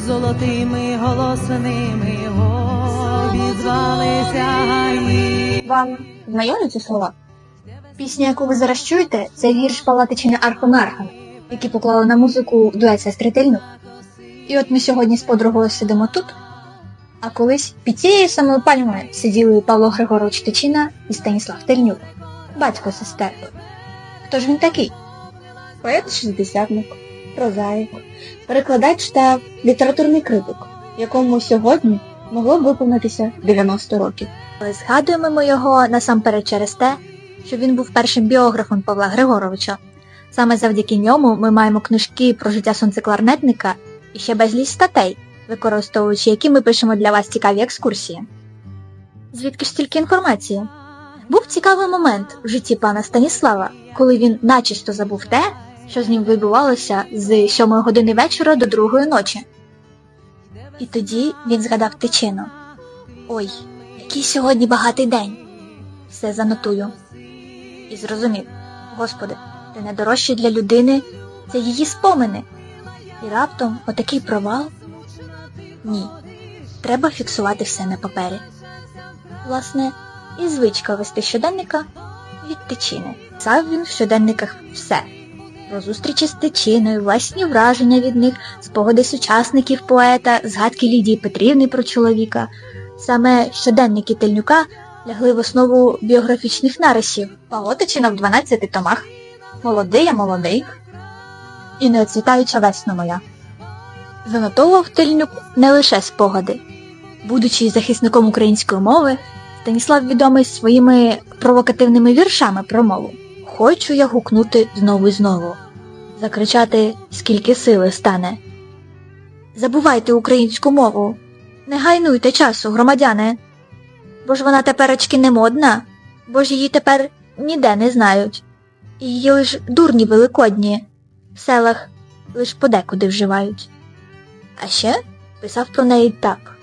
золотими голосними обізвалися гаї. Вам знайомі ці слова? Пісня, яку ви зараз чуєте, це вірш Палатичини Архонарха, який поклали на музику дует сестри Тельнук. І от ми сьогодні з подругою сидимо тут, а колись під цією самою пальмою сиділи Павло Григорович Тичина і Станіслав Тельнюк, батько сестер. Хто ж він такий? Поет шістдесятник, прозаїк, перекладач та літературний критик, якому сьогодні могло б виповнитися 90 років. Згадуємо ми його насамперед через те, що він був першим біографом Павла Григоровича. Саме завдяки ньому ми маємо книжки про життя сонцекларнетника і ще безліч статей, використовуючи які ми пишемо для вас цікаві екскурсії. Звідки ж стільки інформації? Був цікавий момент в житті пана Станіслава, коли він начисто забув те, що з ним відбувалося з 7 години вечора до 2 ночі. І тоді він згадав тичину. Ой, який сьогодні багатий день. Все занотую. І зрозумів, Господи, ти найдорожче для людини це її спомини. І раптом отакий провал? Ні. Треба фіксувати все на папері. Власне, і звичка вести щоденника від тичини. Писав він в щоденниках все. Про зустрічі з тичиною, власні враження від них, спогади сучасників поета, згадки Лідії Петрівни про чоловіка. Саме щоденники Тельнюка лягли в основу біографічних нарисів. Палотичина в 12 томах. Молодий я молодий. І неоцвітаюча весна моя. Занотовував Тельнюк не лише спогади. Будучи захисником української мови, Станіслав відомий своїми провокативними віршами про мову. Хочу я гукнути знову і знову, закричати, скільки сили стане. Забувайте українську мову, не гайнуйте часу, громадяни. Бо ж вона теперечки не модна, бо ж її тепер ніде не знають. Її лиш дурні великодні, в селах лиш подекуди вживають. А ще писав про неї так.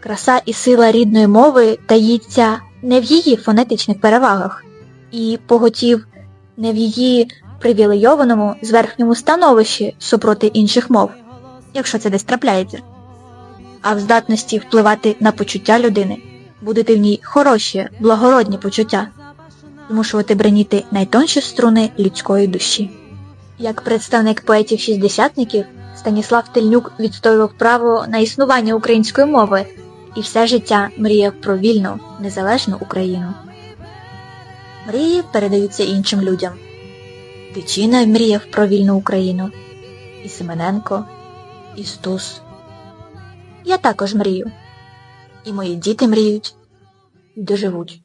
Краса і сила рідної мови таїться не в її фонетичних перевагах, і поготів не в її привілейованому зверхньому становищі супроти інших мов, якщо це десь трапляється, а в здатності впливати на почуття людини, будити в ній хороші, благородні почуття, змушувати бреніти найтонші струни людської душі. Як представник поетів-шістдесятників, Станіслав Тельнюк відстоював право на існування української мови і все життя мріяв про вільну, незалежну Україну. Мрії передаються іншим людям. Тичина мріяв про вільну Україну. І Семененко, і Стус. Я також мрію. І мої діти мріють і доживуть.